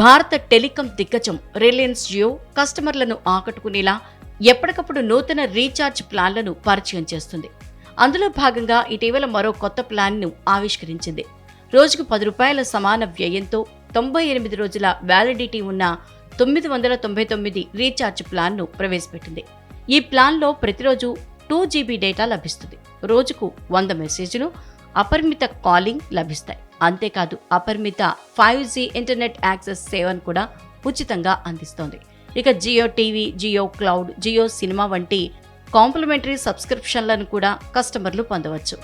భారత టెలికాం దిగ్గజం రిలయన్స్ జియో కస్టమర్లను ఆకట్టుకునేలా ఎప్పటికప్పుడు నూతన రీఛార్జ్ ప్లాన్లను పరిచయం చేస్తుంది. అందులో భాగంగా ఇటీవల మరో కొత్త ప్లాన్ను ఆవిష్కరించింది. రోజుకు పది రూపాయల సమాన వ్యయంతో తొంభై ఎనిమిది రోజుల వ్యాలిడిటీ ఉన్న తొమ్మిది వందల తొంభై తొమ్మిది రీఛార్జ్ ప్లాన్ను ప్రవేశపెట్టింది. ఈ ప్లాన్లో ప్రతిరోజు టూ జీబీ డేటా లభిస్తుంది. రోజుకు వంద మెసేజ్లు అపరిమిత కాలింగ్ లభిస్తాయి. అంతేకాదు అపరిమిత ఫైవ్ జీ ఇంటర్నెట్ యాక్సెస్ సేవను కూడా ఉచితంగా అందిస్తోంది. ఇక Jio TV Jio cloud Jio cinema వంటి కాంప్లిమెంటరీ సబ్స్క్రిప్షన్లను కూడా కస్టమర్లు పొందవచ్చు.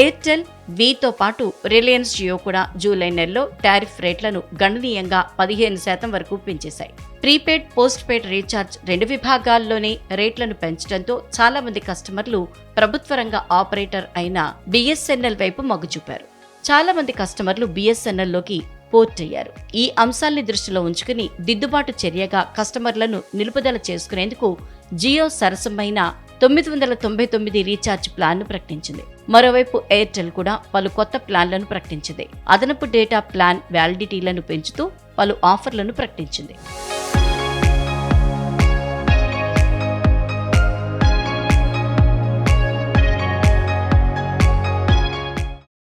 ఎయిర్టెల్ వీతో పాటు రిలయన్స్ జియో కూడా జూలై నెలలో టారిఫ్ రేట్లను గణనీయంగా పదిహేను శాతం వరకు పెంచేశాయి. ప్రీపెయిడ్ పోస్ట్ పెయిడ్ రీఛార్జ్ రెండు విభాగాల్లోనే రేట్లను పెంచడంతో చాలా మంది కస్టమర్లు ప్రభుత్వ రంగ ఆపరేటర్ అయిన బిఎస్ఎన్ఎల్ వైపు మొగ్గు చూపారు. చాలా మంది కస్టమర్లు బిఎస్ఎన్ఎల్లోకి పోర్ట్ అయ్యారు. ఈ అంశాల్ని దృష్టిలో ఉంచుకుని దిద్దుబాటు చర్యగా కస్టమర్లను నిలుపుదల చేసుకునేందుకు జియో సరసమైన తొమ్మిది వందల తొంభై తొమ్మిది రీఛార్జ్ ప్లాన్ను ప్రకటించింది. మరోవైపు ఎయిర్టెల్ కూడా పలు కొత్త ప్లాన్లను ప్రకటించింది. అదనపు డేటా ప్లాన్ వ్యాలిడిటీలను పెంచుతూ పలు ఆఫర్లను ప్రకటించింది.